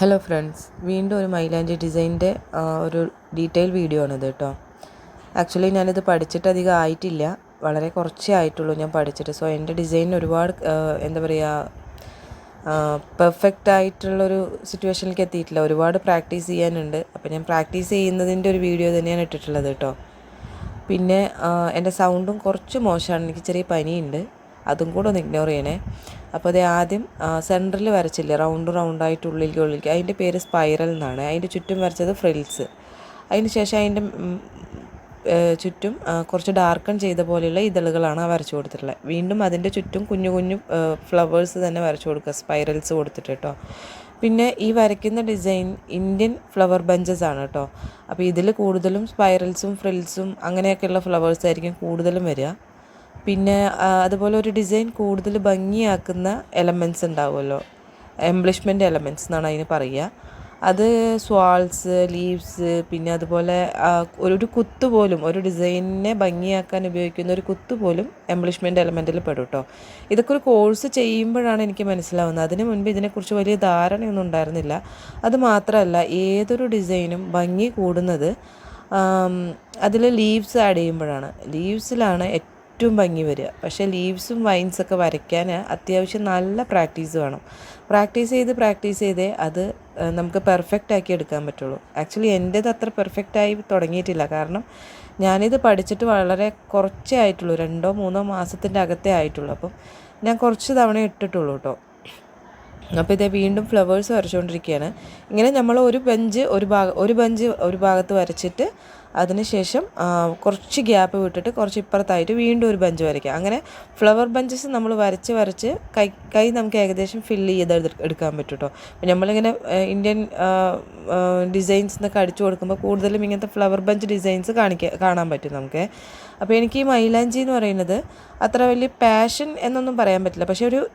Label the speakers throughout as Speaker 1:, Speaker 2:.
Speaker 1: Hello friends വീണ്ടും ഒരു മൈലാഞ്ചി ഡിസൈന്റെ ഒരു ഡീറ്റെയിൽ വീഡിയോ ആണിത് കേട്ടോ. ആക്ച്വലി ഞാനിത് പഠിച്ചിട്ട് അധികം ആയിട്ടില്ല. വളരെ കുറച്ചേ ആയിട്ടുള്ളൂ ഞാൻ പഠിച്ചിട്ട്. സോ എന്റെ ഡിസൈൻ ഒരുപാട് എന്താ പറയുക പെർഫെക്റ്റ് ആയിട്ടുള്ളൊരു സിറ്റുവേഷനിലേക്ക് എത്തിയിട്ടില്ല. ഒരുപാട് പ്രാക്ടീസ് ചെയ്യാനുണ്ട്. അപ്പോൾ ഞാൻ പ്രാക്ടീസ് ചെയ്യുന്നതിന്റെ ഒരു വീഡിയോ തന്നെയാണ് ഇട്ടിട്ടുള്ളത് കേട്ടോ. പിന്നെ എന്റെ സൗണ്ടും കുറച്ച് മോശമാണ് എനിക്ക് ചെറിയ പനിയുണ്ട്. അതും കൂടെ ഒന്ന് ഇഗ്നോർ ചെയ്യണേ. അപ്പോൾ അത് ആദ്യം സെന്ററിൽ വരച്ചില്ലേ റൗണ്ട് റൗണ്ടായിട്ട് ഉള്ളിലേക്ക് ഉള്ളിലേക്ക്. അതിന്റെ പേര് സ്പൈറൽ എന്നാണ്. അതിന്റെ ചുറ്റും വരച്ചത് ഫ്രിൽസ് അതിന് ശേഷം അതിന്റെ ചുറ്റും കുറച്ച് ഡാർക്കൺ ചെയ്ത പോലെയുള്ള ഇതളുകളാണ് ആ വരച്ചു കൊടുത്തിട്ടുള്ളത്. വീണ്ടും അതിന്റെ ചുറ്റും കുഞ്ഞു കുഞ്ഞു ഫ്ലവേഴ്സ് തന്നെ വരച്ചു കൊടുക്കുക സ്പൈറൽസ് കൊടുത്തിട്ട് കേട്ടോ. പിന്നെ ഈ വരയ്ക്കുന്ന ഡിസൈൻ ഇന്ത്യൻ ഫ്ലവർ ബഞ്ചസ് ആണ് കേട്ടോ. അപ്പോൾ ഇതിൽ കൂടുതലും സ്പൈറൽസും ഫ്രിൽസും അങ്ങനെയൊക്കെയുള്ള ഫ്ലവേഴ്സ് ആയിരിക്കും കൂടുതലും വരിക. പിന്നെ അതുപോലെ ഒരു ഡിസൈൻ കൂടുതൽ ഭംഗിയാക്കുന്ന എലമെന്റ്സ് ഉണ്ടാവുമല്ലോ. എംബ്ലിഷ്മെന്റ് എലമെന്റ്സ് എന്നാണ് അതിന് പറയുക. അത് സ്വാൾസ് ലീവ്സ് പിന്നെ അതുപോലെ ഒരു കുത്ത് പോലും ഒരു ഡിസൈനിനെ ഭംഗിയാക്കാൻ ഉപയോഗിക്കുന്ന ഒരു കുത്ത് പോലും എംബ്ലിഷ്മെന്റ് എലമെന്റിൽ പെടും കേട്ടോ ഇതൊക്കെ ഒരു കോഴ്സ് ചെയ്യുമ്പോഴാണ് എനിക്ക് മനസ്സിലാവുന്നത്. അതിന് മുൻപ് ഇതിനെക്കുറിച്ച് വലിയ ധാരണയൊന്നും ഉണ്ടായിരുന്നില്ല. അത് മാത്രമല്ല ഏതൊരു ഡിസൈനും ഭംഗി കൂടുന്നത് അതിൽ ലീവ്സ് ആഡ് ചെയ്യുമ്പോഴാണ്. ലീവ്സിലാണ് ഏറ്റവും ഭംഗി വരിക. പക്ഷേ ലീവ്സും വൈൻസൊക്കെ വരയ്ക്കാൻ അത്യാവശ്യം നല്ല പ്രാക്ടീസ് വേണം. പ്രാക്ടീസ് ചെയ്ത് പ്രാക്ടീസ് ചെയ്തേ അത് നമുക്ക് പെർഫെക്റ്റ് ആക്കി എടുക്കാൻ പറ്റുള്ളൂ. ആക്ച്വലി എന്റേത് അത്ര പെർഫെക്റ്റ് ആയി തുടങ്ങിയിട്ടില്ല. കാരണം ഞാനിത് പഠിച്ചിട്ട് വളരെ കുറച്ചേ ആയിട്ടുള്ളൂ. രണ്ടോ മൂന്നോ മാസത്തിന്റെ അകത്തേ ആയിട്ടുള്ളൂ. അപ്പം ഞാൻ കുറച്ച് തവണ ഇട്ടിട്ടുള്ളൂ കേട്ടോ അപ്പോൾ ഇതേ വീണ്ടും ഫ്ലവേഴ്സ് വരച്ചുകൊണ്ടിരിക്കുകയാണ് ഇങ്ങനെ നമ്മൾ ഒരു ബെഞ്ച് ഒരു ഭാഗം ഒരു ബെഞ്ച് ഒരു ഭാഗത്ത് വരച്ചിട്ട് അതിനുശേഷം കുറച്ച് ഗ്യാപ്പ് വിട്ടിട്ട് കുറച്ച് ഇപ്പുറത്തായിട്ട് വീണ്ടും ഒരു ബെഞ്ച് വരയ്ക്കുക അങ്ങനെ ഫ്ലവർ ബെഞ്ചസ് നമ്മൾ വരച്ച് വരച്ച് കൈ കൈ നമുക്ക് ഏകദേശം ഫില്ല് ചെയ്ത് എടുക്കാൻ പറ്റും നമ്മളിങ്ങനെ ഇന്ത്യൻ ഡിസൈൻസ് എന്നൊക്കെ അടിച്ചു കൊടുക്കുമ്പോൾ കൂടുതലും ഇങ്ങനത്തെ ഫ്ലവർ ബെഞ്ച് ഡിസൈൻസ് കാണിക്കാൻ കാണാൻ പറ്റും നമുക്ക്. അപ്പോൾ എനിക്ക് ഈ മൈലാഞ്ചി എന്ന് പറയുന്നത് അത്ര വലിയ പാഷൻ എന്നൊന്നും പറയാൻ പറ്റില്ല. പക്ഷേ ഒരു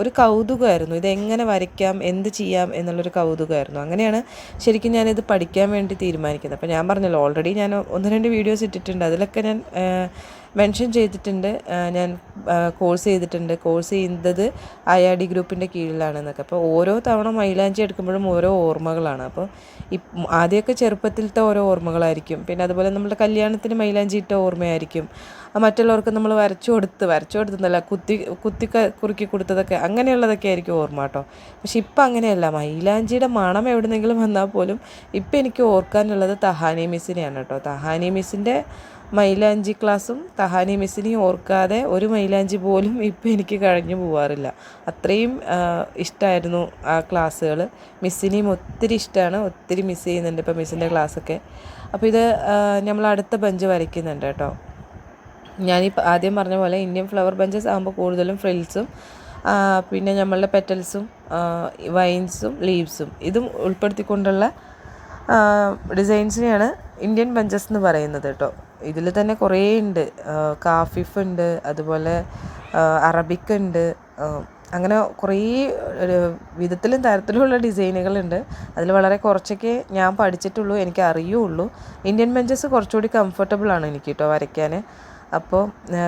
Speaker 1: ഒരു കൗതുകമായിരുന്നു. ഇതെങ്ങനെ വരയ്ക്കാം എന്ത് ചെയ്യാം എന്നുള്ളൊരു കൗതുകമായിരുന്നു. അങ്ങനെയാണ് ശരിക്കും ഞാനിത് പഠിക്കാൻ വേണ്ടി തീരുമാനിക്കുന്നത്. അപ്പോൾ ഞാൻ പറഞ്ഞല്ലോ ഓൾറെഡി ഞാൻ ഒന്ന് രണ്ട് വീഡിയോസ് ഇട്ടിട്ടുണ്ട്. അതിലൊക്കെ ഞാൻ മെൻഷൻ ചെയ്തിട്ടുണ്ട്. ഞാൻ കോഴ്സ് ചെയ്തിട്ടുണ്ട്. കോഴ്സ് ചെയ്യുന്നത് ഐ ആർ ഡി ഗ്രൂപ്പിന്റെ കീഴിലാണെന്നൊക്കെ. അപ്പോൾ ഓരോ തവണ മൈലാഞ്ചി എടുക്കുമ്പോഴും ഓരോ ഓർമ്മകളാണ്. അപ്പോൾ ആദ്യമൊക്കെ ചെറുപ്പത്തിലത്തെ ഓരോ ഓർമ്മകളായിരിക്കും. പിന്നെ അതുപോലെ നമ്മുടെ കല്യാണത്തിന് മൈലാഞ്ചി ഇട്ട ഓർമ്മയായിരിക്കും. മറ്റുള്ളവർക്ക് നമ്മൾ വരച്ചു കൊടുത്ത് വരച്ചു കൊടുത്തെന്നല്ല കുത്തി കുത്തി കുറുക്കി കൊടുത്തതൊക്കെ അങ്ങനെയുള്ളതൊക്കെ ആയിരിക്കും ഓർമ്മ കേട്ടോ. പക്ഷെ ഇപ്പം അങ്ങനെയല്ല മൈലാഞ്ചിയുടെ മണം എവിടെന്നെങ്കിലും വന്നാൽ പോലും ഇപ്പം എനിക്ക് ഓർക്കാനുള്ളത് തഹാനി മിസ്സിനെയാണ് കേട്ടോ. തഹാനി മിസ്സിന്റെ മൈലാഞ്ചി ക്ലാസ്സും തഹാനി മിസ്സിനെയും ഓർക്കാതെ ഒരു മൈലാഞ്ചി പോലും ഇപ്പം എനിക്ക് കഴിഞ്ഞു പോവാറില്ല. അത്രയും ഇഷ്ടമായിരുന്നു ആ ക്ലാസ്സുകൾ. മിസ്സിനെയും ഒത്തിരി ഇഷ്ടമാണ് ഒത്തിരി മിസ് ചെയ്യുന്നുണ്ട് ഇപ്പം മിസ്സിന്റെ ക്ലാസ്സൊക്കെ. അപ്പോൾ ഇത് നമ്മൾ അടുത്ത ബെഞ്ച് വരയ്ക്കുന്നുണ്ട് കേട്ടോ. ഞാനീ ആദ്യം പറഞ്ഞ പോലെ ഇന്ത്യൻ ഫ്ലവർ ബഞ്ചസ് ആകുമ്പോൾ കൂടുതലും ഫ്രിൽസും പിന്നെ നമ്മളുടെ പെറ്റൽസും വൈൻസും ലീവ്സും ഇതും ഉൾപ്പെടുത്തിക്കൊണ്ടുള്ള ഡിസൈൻസിനെയാണ് ഇന്ത്യൻ ബഞ്ചസ് എന്ന് പറയുന്നത് കേട്ടോ ഇതിൽ തന്നെ കുറേ ഉണ്ട് കാഫിഫ് ഉണ്ട് അതുപോലെ അറബിക് ഉണ്ട് അങ്ങനെ കുറേ വിധത്തിലും തരത്തിലുമുള്ള ഡിസൈനുകളുണ്ട് അതിൽ വളരെ കുറച്ചൊക്കെ ഞാൻ പഠിച്ചിട്ടുള്ളൂ എനിക്ക് അറിയുള്ളൂ. ഇന്ത്യൻ ബെഞ്ചസ് കുറച്ചുകൂടി കംഫർട്ടബിൾ ആണ് എനിക്ക് കേട്ടോ വരയ്ക്കാൻ അപ്പോൾ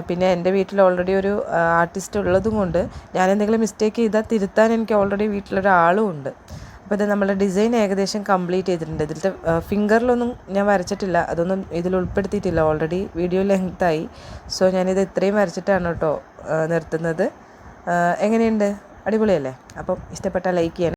Speaker 1: പിന്നെ എന്റെ വീട്ടിൽ ഓൾറെഡി ഒരു ആർട്ടിസ്റ്റ് ഉള്ളതുകൊണ്ട് ഞാൻ എന്തെങ്കിലും മിസ്റ്റേക്ക് ചെയ്താൽ തിരുത്താൻ എനിക്ക് ഓൾറെഡി വീട്ടിലൊരാളും ഉണ്ട്. അപ്പോൾ ഇത് നമ്മുടെ ഡിസൈൻ ഏകദേശം കംപ്ലീറ്റ് ചെയ്തിട്ടുണ്ട്. ഇതിലത്തെ ഫിംഗറിലൊന്നും ഞാൻ വരച്ചിട്ടില്ല. അതൊന്നും ഇതിൽ ഉൾപ്പെടുത്തിയിട്ടില്ല. ഓൾറെഡി വീഡിയോ ലെങ്ത്തായി സോ ഞാനിത് ഇത്രയും വരച്ചിട്ടാണ് കേട്ടോ നിർത്തുന്നത്. എങ്ങനെയുണ്ട്? അടിപൊളിയല്ലേ? അപ്പം ഇഷ്ടപ്പെട്ടാൽ ലൈക്ക് ചെയ്യണം